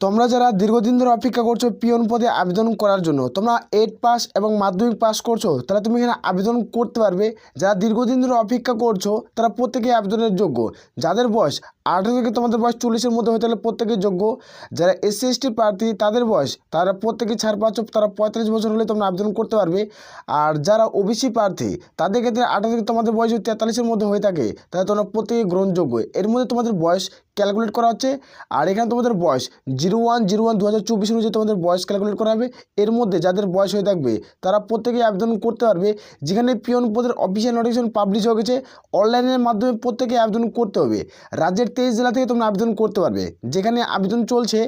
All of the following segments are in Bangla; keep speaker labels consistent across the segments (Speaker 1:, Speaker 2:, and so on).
Speaker 1: তোমরা যারা দীর্ঘদিন ধরে অপেক্ষা করছ পিয়ন পদে আবেদন করার জন্য, তোমরা এইট পাস এবং মাধ্যমিক পাস করছ, তাহলে তুমি এখানে আবেদন করতে পারবে। যারা দীর্ঘদিন ধরে অপেক্ষা করছ, তারা প্রত্যেকেই আবেদনের যোগ্য। যাদের বয়স আঠেরো থেকে তোমাদের বয়স চল্লিশের মধ্যে হয়ে থাকলে প্রত্যেকেই যোগ্য। যারা এসসি এসটি প্রার্থী, তাদের বয়স, তারা প্রত্যেকেই ছাড় পাচ্ছ, তারা পঁয়তাল্লিশ বছর হলে তোমরা আবেদন করতে পারবে। আর যারা ওবিসি প্রার্থী, তাদের ক্ষেত্রে আঠারো থেকে তোমাদের বয়স যদি তেতাল্লিশের মধ্যে হয়ে থাকে, তাহলে তোমরা প্রত্যেকেই গ্রহণযোগ্য। এর মধ্যে তোমাদের বয়স ক্যালকুলেট করা হচ্ছে। আর এখানে তোমাদের বয়স জিরো ওয়ান জিরো ওয়ান দু হাজার চব্বিশ অনুযায়ী তোমাদের বয়স ক্যালকুলেট করা হবে। এর মধ্যে যাদের বয়স হয়ে থাকবে, তারা প্রত্যেকেই আবেদন করতে পারবে। যেখানে পিয়ন পদের অফিসিয়াল নোটিফিকেশন পাবলিশ হয়ে গেছে অনলাইনের মাধ্যমে প্রত্যেকে আবেদন করতে হবে। রাজ্যের তেইশ জেলা থেকে তোমরা আবেদন করতে পারবে। যেখানে আবেদন চলছে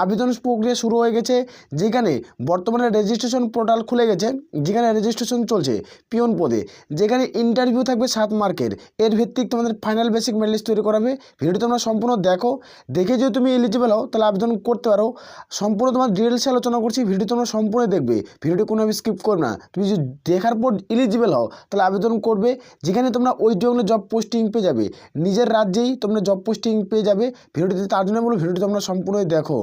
Speaker 1: আবেদন প্রক্রিয়া শুরু হয়ে গেছে, যেখানে বর্তমানে রেজিস্ট্রেশন পোর্টাল খুলে গেছে, যেখানে রেজিস্ট্রেশন চলছে পিয়ন পদে। যেখানে ইন্টারভিউ থাকবে সাত মার্কের। এর ভিত্তিক তোমাদের ফাইনাল বেসিক মেডলিস্ট তৈরি করাবে। ভিডিও তোমরা সম্পূর্ণ দেখো। দেখে যদি তুমি এলিজিবল হও, তাহলে আবেদন করতে পারো। সম্পূর্ণ তোমার ডিটেলসে আলোচনা করছি ভিডিও তোমরা সম্পূর্ণ দেখবে। ভিডিওটি কোনোভাবে স্কিপ করবে না। তুমি যদি দেখার পর এলিজিবল হও, তাহলে আবেদন করবে, যেখানে তোমরা ওই জন্য জব পোস্টিং পেয়ে যাবে। নিজের রাজ্যেই তোমরা জব পোস্টিং পেয়ে যাবে। ভিডিওটি তার জন্য বলো, ভিডিওটি তোমরা সম্পূর্ণই দেখো।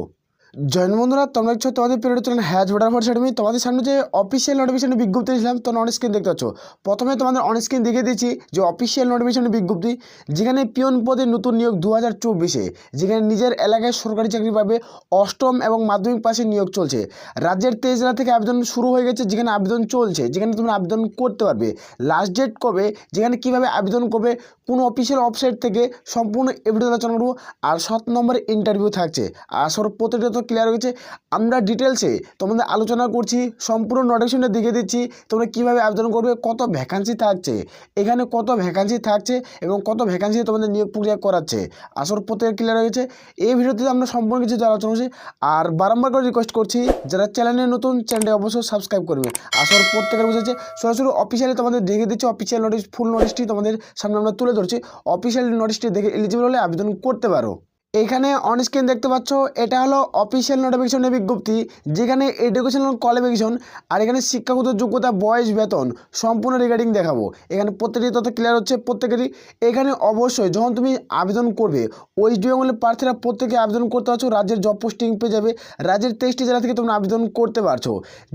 Speaker 1: জয়েন বন্ধুরা, তোমরা দেখছ, তোমাদের পিরিয়ড চলেন হ্যাজ ভোটার ফর আমি তোমাদের সামনে যে অফিসিয়াল নোটিফিকেশন বিজ্ঞপ্তি দিয়েছিলাম, তোমরা অন স্ক্রিন দেখতে পাচ্ছ। প্রথমে তোমাদের অন স্ক্রিন দেখিয়ে দিয়েছি যে অফিসিয়াল নোটিফিকেশন বিজ্ঞপ্তি, যেখানে পিয়ন পদে নতুন নিয়োগ দু হাজার চব্বিশে, যেখানে নিজের এলাকায় সরকারি চাকরি পাবে, অষ্টম এবং মাধ্যমিক পাশে নিয়োগ চলছে। রাজ্যের তেইশ জেলা থেকে আবেদন শুরু হয়ে গেছে, যেখানে আবেদন চলছে, যেখানে তোমরা আবেদন করতে পারবে। লাস্ট ডেট কবে, যেখানে কীভাবে আবেদন করবে, কোন অফিসিয়াল ওয়েবসাইট থেকে সম্পূর্ণ এভিডেন্স আলোচনা করব, আর সাত নম্বরে ইন্টারভিউ থাকছে। আর সর প্রত্যেকটা তো ক্লিয়ার হয়ে গেছে। আমরা ডিটেলসে তোমাদের আলোচনা করছি, সম্পূর্ণ নোটিফিকেশনটা দেখে দিচ্ছি, তোমরা কীভাবে আবেদন করবে, কত ভ্যাকান্সি থাকছে, এখানে কত ভ্যাকান্সি থাকছে এবং কত ভ্যাকান্সি তোমাদের নিয়োগ প্রক্রিয়া করাচ্ছে আসর প্রত্যেক ক্লিয়ার হয়ে গেছে। এই ভিডিওতে আমরা সম্পূর্ণ কিছু আলোচনা করছি আর বারংবার করে রিকোয়েস্ট করছি, যারা চ্যানেলে নতুন চ্যানেলটি অবশ্যই সাবস্ক্রাইব করবে। আসর প্রত্যেকের বুঝেছে সরাসরি অফিসিয়ালি তোমাদের দেখে দিচ্ছি অফিসিয়াল নোটিশ ফুল নোটিশটি তোমাদের সামনে আমরা তুলে ধরছি। অফিসিয়াল নোটিশটি দেখে এলিজিবল হলে আবেদন করতে পারো। এখানে অন স্ক্রিন দেখতে পাচ্ছ, এটা হলো অফিসিয়াল নোটিফিকেশনের বিজ্ঞপ্তি, যেখানে এডুকেশনাল কোয়ালিফিকেশন আর এখানে শিক্ষাগত যোগ্যতা, বয়স, বেতন, সম্পূর্ণ রিগার্ডিং দেখাবো। এখানে প্রত্যেকটি তথ্য ক্লিয়ার হচ্ছে প্রত্যেকেরই। এখানে অবশ্যই যখন তুমি আবেদন করবে ওয়েস্ট বেঙ্গলের প্রার্থীরা প্রত্যেকে আবেদন করতে পারছ, রাজ্যের জব পোস্টিং পেয়ে যাবে, রাজ্যের তেইশটি জেলা থেকে তোমরা আবেদন করতে পারছ।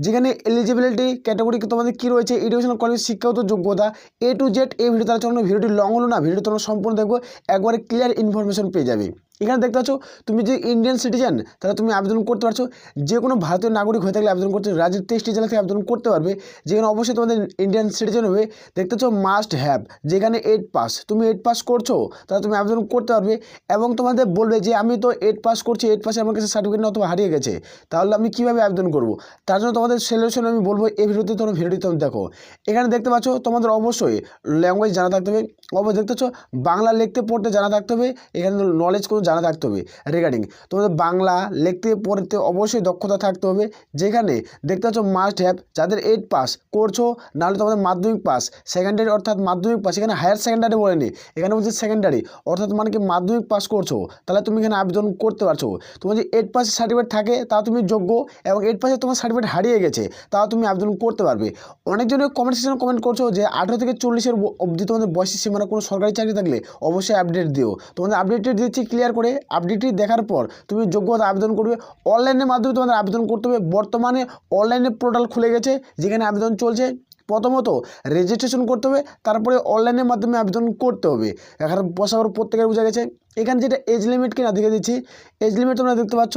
Speaker 1: যেখানে এলিজিবিলিটি ক্যাটাগরি তোমাদের কী রয়েছে এডুকেশনাল কোয়ালিফিকেশন শিক্ষাগত যোগ্যতা এ টু জেড এই ভিডিওতে আলোচনা, ভিডিওটি লং হলো না ভিডিও তোমরা সম্পূর্ণ দেখব, একবারে ক্লিয়ার ইনফরমেশন পেয়ে যাবে। এখানে দেখতে পাচ্ছ, তুমি যে ইন্ডিয়ান সিটিজেন তাহলে তুমি আবেদন করতে পারছ। যে কোনো ভারতীয় নাগরিক হয়ে থাকলে আবেদন করতে, রাজ্যের তেইশটি জেলা থেকে আবেদন করতে পারবে। যেখানে অবশ্যই তোমাদের ইন্ডিয়ান সিটিজেন হবে, দেখতে পাচ্ছ মাস্ট হ্যাভ যেখানে এইট পাস তুমি এইট পাস করছ, তাহলে তুমি আবেদন করতে পারবে। এবং তোমাদের বলবে যে, আমি তো এইট পাস করছি এইট পাসে আমার কাছে সার্টিফিকেট না অথবা হারিয়ে গেছে। তাহলে আমি কীভাবে আবেদন করব? তার জন্য তোমাদের সলিউশন আমি বলব এই ভিডিওতে তোমরা ভিডিওটি তুমি দেখো। এখানে দেখতে পাচ্ছ, তোমাদের অবশ্যই ল্যাঙ্গুয়েজ জানা থাকতে হবে। অবশ্যই দেখতে পাচ্ছ, বাংলা লিখতে পড়তে জানা থাকতে হবে। এখানে নলেজ কোনো জানা থাকতে হবে রিগার্ডিং তোমাদের বাংলা লিখতে, পড়তে অবশ্যই দক্ষতা থাকতে হবে। যেখানে দেখতে পাচ্ছ মাস্ট হ্যাভ যাদের এইট পাস করছ, নাহলে তোমাদের মাধ্যমিক পাস সেকেন্ডারি অর্থাৎ মাধ্যমিক পাস এখানে হায়ার সেকেন্ডারি বলেনি এখানে বলছে সেকেন্ডারি অর্থাৎ মানে কি মাধ্যমিক পাস করছ, তাহলে তুমি এখানে আবেদন করতে পারছ। তোমার যে এইট পাসের সার্টিফিকেট থাকে তা তুমি যোগ্য, এবং এইট পাসে তোমার সার্টিফিকেট হারিয়ে গেছে, তাও তুমি আবেদন করতে পারবে। অনেকজনের কমেন্ট সেকশনে কমেন্ট করছ যে, আঠেরো থেকে চল্লিশের অবধি তোমাদের বয়সের সীমানা কোনো সরকারি চাকরি থাকলে অবশ্যই আপডেট দিও। তোমাদের আপডেটেড দিচ্ছি ক্লিয়ার করে আপডেটটি দেখার পর তুমি যোগ্যতা আবেদন করবে। অনলাইনের মাধ্যমে তোমাদের আবেদন করতে হবে। বর্তমানে অনলাইনে পোর্টাল খুলে গেছে, যেখানে আবেদন চলছে। প্রথমত রেজিস্ট্রেশন করতে হবে। তারপরে অনলাইনের মাধ্যমে আবেদন করতে হবে। এখন বসাবার প্রত্যেকের বোঝা গেছে। এখানে যেটা এজ লিমিট কিনা দেখে দিচ্ছি। এজ লিমিট তোমরা দেখতে পাচ্ছ,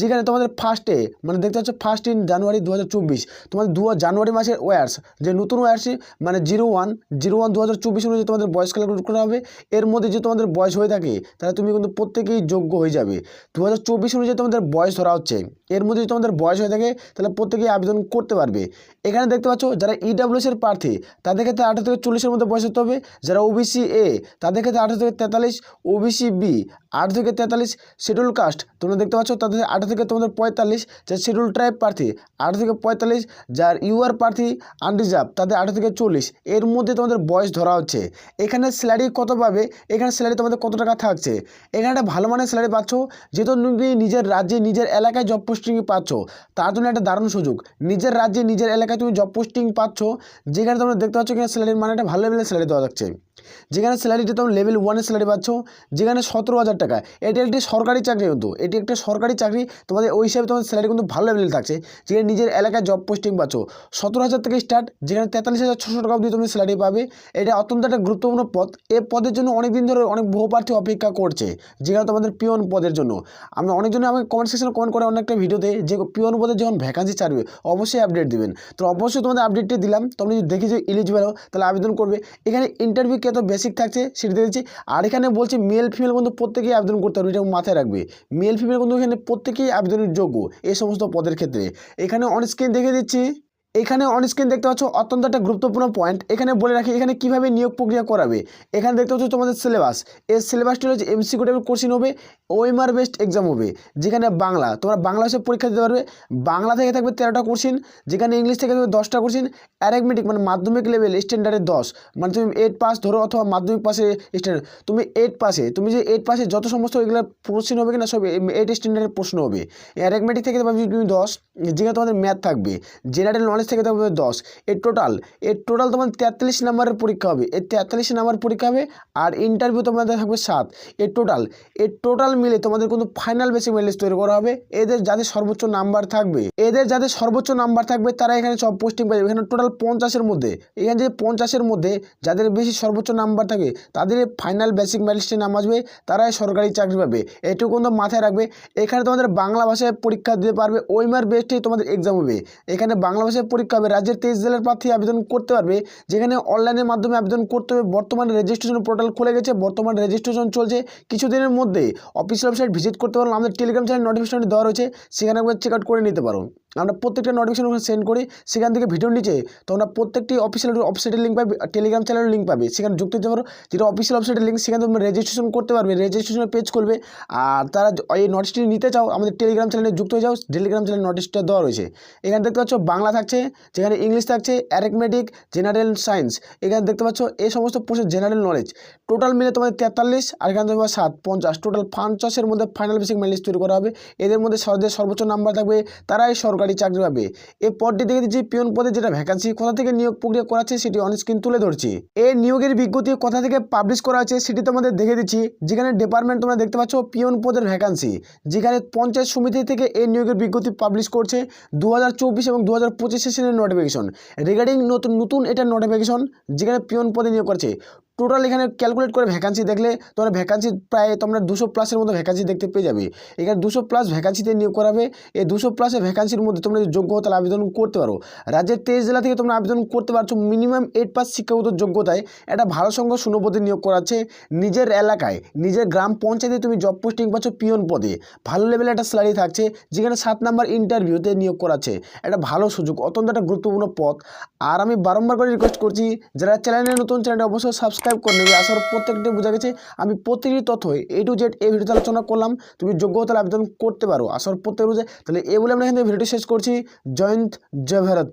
Speaker 1: যেখানে তোমাদের ফার্স্টে মানে দেখতে পাচ্ছ ফার্স্ট ইন জানুয়ারি দু হাজার চব্বিশ, তোমাদের দু জানুয়ারি মাসের ওয়ার্স যে নতুন ওয়ার্সই মানে জিরো ওয়ান জিরো ওয়ান দু হাজার চব্বিশ অনুযায়ী তোমাদের বয়স ক্যালকুলেট করা হবে। এর মধ্যে যে তোমাদের বয়স হয়ে থাকে, তাহলে তুমি কিন্তু প্রত্যেকেই যোগ্য হয়ে যাবে। দু হাজার চব্বিশ অনুযায়ী তোমাদের বয়স ধরা হচ্ছে। এর মধ্যে যদি তোমাদের বয়স হয়ে থাকে, তাহলে প্রত্যেকেই আবেদন করতে পারবে। এখানে দেখতে পাচ্ছ, যারা ইডাব্লিউএস এর প্রার্থী, তাদের ক্ষেত্রে আঠারো থেকে চল্লিশের মধ্যে বয়স হতে হবে। যারা ওবিসি এ তাদের ক্ষেত্রে আঠারো থেকে তেতাল্লিশ ওবিসি বি আট থেকে তেতাল্লিশ শিডিউল কাস্ট তোমরা দেখতে পাচ্ছ তাদের আঠারো থেকে তোমাদের পঁয়তাল্লিশ যার শিডিউল ট্রাইব প্রার্থী আঠারো থেকে পঁয়তাল্লিশ যার ইউআর প্রার্থী আনরিজার্ভ তাদের আঠারো থেকে চল্লিশ। এর মধ্যে তোমাদের বয়স ধরা হচ্ছে। এখানে স্যালারি কত পাবে? এখানে স্যালারি তোমাদের কত টাকা থাকছে? এখানে একটা ভালো মানের স্যালারি পাচ্ছ, যেহেতু তুমি নিজের রাজ্যে নিজের এলাকায় জব পোস্টিং পাচ্ছ, তার জন্য একটা দারুণ সুযোগ। নিজের রাজ্যে নিজের এলাকায় তুমি জব পোস্টিং পাচ্ছ, যেখানে তোমরা দেখতে পাচ্ছ কিনা স্যালারির মানে একটা ভালো লেভেলের স্যালারি দেওয়া যাচ্ছে যেখানে স্যালারিটা তুমি লেভেল ওয়ানের স্যালারি পাচ্ছ, যেখানে সতেরো হাজার টাকা। এটি একটি সরকারি চাকরি কিন্তু। এটি একটা সরকারি চাকরি, তোমাদের ওই হিসাবে তোমাদের স্যালারি কিন্তু ভালো লেভেলে থাকছে, যেখানে নিজের এলাকায় জব পোস্টিং পাচ্ছ। সতেরো হাজার থেকে স্টার্ট যেখানে তেতাল্লিশ হাজার ছশো টাকা অবধি তুমি স্যালারি পাবে। এটা অত্যন্ত একটা গুরুত্বপূর্ণ পদ। এ পদের জন্য অনেক দিন ধরে অনেক বহু প্রার্থী অপেক্ষা করছে, যেখানে তোমাদের পিওন পদের জন্য। আমি অনেকজনে আমাকে কমেন্ট সেকশনে কমেন্ট করে অনেকটা ভিডিওতে যে পিওন পদে যখন ভ্যাকান্সি ছাড়বে, অবশ্যই আপডেট দিবেন। তো অবশ্যই তোমাদের আপডেটটি দিলাম। তোমরা যদি দেখি যে এলিজিবল হও, তাহলে আবেদন করবে। এখানে ইন্টারভিউ কত বেসিক থাকছে, সেটা দিচ্ছি। আর এখানে বলছে মেল ফিমেল বন্ধু প্রত্যেকেই আবেদন করতে পারবে, এটা মাথায় রাখবে। মেল ফিমেল বন্ধু এখানে প্রত্যেকেই আবেদনের যোগ্য, এই সমস্ত পদের ক্ষেত্রে। এখানে অন স্ক্রিন দেখে দিচ্ছি। এখানে অন স্ক্রিন দেখতে পাচ্ছ অত্যন্ত একটা গুরুত্বপূর্ণ পয়েন্ট এখানে বলে রাখি, এখানে কীভাবে নিয়োগ প্রক্রিয়া করাবে? এখানে দেখতে পাচ্ছ তোমাদের সিলেবাস এর সিলেবাসটি হচ্ছে এমসিকিউ টাইপের কোশ্চিন হবে ওএমআর বেস্ট এক্সাম হবে, যেখানে বাংলা, তোমরা বাংলা ভাষায় পরীক্ষা দিতে পারবে। বাংলা থেকে থাকবে তেরোটা কোশ্চিন যেখানে ইংলিশ থেকে থাকবে দশটা কোশ্চিন অ্যারেগমেটিক মানে মাধ্যমিক লেভেল স্ট্যান্ডার্ডের দশ। মানে তুমি এইট পাস ধরো অথবা মাধ্যমিক পাশে স্ট্যান্ডার্ড তুমি এইট পাসে তুমি যে এইট পাসে যত সমস্ত এগুলো কোশ্চিন হবে কিনা সব এইট স্ট্যান্ডার্ডের প্রশ্ন হবে। অ্যারেগমেটিক থেকে তুমি দশ, যেখানে তোমাদের ম্যাথ থাকবে। জেনারেল নলেজ থেকে থাকবে দশ। এর টোটাল এর টোটাল তোমার তেতাল্লিশ নাম্বারের পরীক্ষা হবে। এর তেতাল্লিশ নাম্বার পরীক্ষা হবে আর ইন্টারভিউ তোমাদের থাকবে সাত। এর টোটাল এর টোটাল মিলে তোমাদের কিন্তু ফাইনাল বেসিক মেলিস্ট তৈরি করা হবে। এদের যাদের সর্বোচ্চ নাম্বার থাকবে, এদের যাদের সর্বোচ্চ নাম্বার থাকবে, তারা এখানে সব পোস্টিং পাবে এখানে টোটাল পঞ্চাশের মধ্যে, এখানে যে পঞ্চাশের মধ্যে যাদের বেশি সর্বোচ্চ নাম্বার থাকে, তাদের ফাইনাল বেসিক মেলিস্টে নাম আসবে, তারাই সরকারি চাকরি পাবে। এটুকু কিন্তু মাথায় রাখবে। এখানে তোমাদের বাংলা ভাষায় পরীক্ষা দিতে পারবে, ওইমার বেস্টেই তোমাদের এক্সাম হবে। এখানে বাংলা ভাষায় পরীক্ষা হবে। রাজ্যের তেইশ জেলার প্রার্থী আবেদন করতে পারবে, যেখানে অনলাইনের মাধ্যমে আবেদন করতে হবে। বর্তমানে রেজিস্ট্রেশন পোর্টাল খুলে গেছে। বর্তমানে রেজিস্ট্রেশন চলছে। কিছুদিনের মধ্যে অফিসিয়াল ওয়েবসাইট ভিজিট করতে পারো। আমাদের টেলিগ্রাম চ্যানেল নোটিফিকেশনটি দেওয়া রয়েছে। সেখানে একবার চেক আউট করে নিতে পারো। আমরা প্রত্যেকটা নোটিফিকেশন সেন্ড করি, সেখান থেকে ভিডিওর নিচে তোমরা প্রত্যেকটি অফিসিয়াল ওয়েবসাইটের লিঙ্ক পাবে টেলিগ্রাম চ্যানেলের লিঙ্ক পাবে। সেখানে যুক্ত হতে পারো, যেটা অফিসিয়াল ওয়েবসাইটের লিঙ্ক সেখানে তোমরা রেজিস্ট্রেশন করতে পারবে রেজিস্ট্রেশনের পেজ করবে আর তারা এই নোটিশটি নিতে চাও, আমাদের টেলিগ্রাম চ্যানেলে যুক্ত হয়ে যাও টেলিগ্রাম চ্যানেল নোটিশটা দেওয়া রয়েছে। এখানে দেখতে পাচ্ছ বাংলা থাকছে, যেখানে ইংলিশ থাকছে অ্যারেকমেটিক জেনারেল সায়েন্স এখানে দেখতে পাচ্ছ এই সমস্ত প্রশ্নের জেনারেল নলেজ টোটাল মিলে তোমাদের তেতাল্লিশ, আর এখানে তোমার সাত, পঞ্চাশ। টোটাল পঞ্চাশের মধ্যে ফাইনাল বেসিক মেলিস্ট তৈরি করা হবে। এদের মধ্যে সর্বোচ্চ নাম্বার থাকবে, তারাই সরকারি চাকরি পাবে। এই পদটি দেখে দিচ্ছি পিয়ন পদে যেটা ভ্যাকান্সি কোথা থেকে নিয়োগ প্রক্রিয়া করাচ্ছে সেটি অন স্ক্রিন তুলে ধরছি। এই নিয়োগের বিজ্ঞপ্তি কোথা থেকে পাবলিশ করা আছে সেটি তোমাদের দেখে দিচ্ছি। যেখানে ডিপার্টমেন্ট তোমরা দেখতে পাচ্ছ পিয়ন পদের ভ্যাকান্সি যেখানে পঞ্চায়েত সমিতি থেকে এই নিয়োগের বিজ্ঞপ্তি পাবলিশ করছে দু এবং দু হাজার পঁচিশ সেশনের নোটিফিকেশন রিগার্ডিং নতুন নতুন এটা নোটিফিকেশন যেখানে পিয়ন পদে নিয়োগ করছে। টোটাল এখানে ক্যালকুলেট করে ভ্যাকান্সি দেখলে তোমরা ভ্যাকান্সি প্রায় তোমরা দুশো প্লাসের মতো ভ্যাকান্সি দেখতে পেয়ে যাবে। এখানে দুশো প্লাস ভ্যাকান্সিতে নিয়োগ করাবে। এই দুশো প্লাসের ভ্যাকান্সির মধ্যে তোমরা যদি যোগ্য তাহলে আবেদন করতে পারো, রাজ্যের তেইশ জেলা থেকে তোমরা আবেদন করতে পারছ মিনিমাম এইট পাস শিক্ষাগত যোগ্যতায়। একটা ভালো সংখ্যক শূন্যপদে নিয়োগ করাচ্ছে নিজের এলাকায়, নিজের গ্রাম পঞ্চায়েতে তুমি জব পোস্টিং পাচ্ছ পিয়ন পদে। ভালো লেভেলে একটা স্যালারি থাকছে, যেখানে সাত নাম্বার ইন্টারভিউতে নিয়োগ করাচ্ছে। একটা ভালো সুযোগ, অত্যন্ত একটা গুরুত্বপূর্ণ পথ। আর আমি বারম্বার করে রিকোয়েস্ট করছি, যারা চ্যানেলে নতুন চ্যানেলটা অবশ্যই সাবস্ক্রাইব করে নেবে। আসার প্রত্যেকটি বোঝা গেছে। আমি প্রতিটি তথ্য এ টু জেড এই ভিডিওতে আলোচনা করলাম। তুমি যোগ্য তাহলে আবেদন করতে পারো। আসার প্রত্যেক বুঝে তাহলে এ বলে আমরা এখানে ভিডিওটি শেষ করছি। জয়ন্ত জয় ভারত।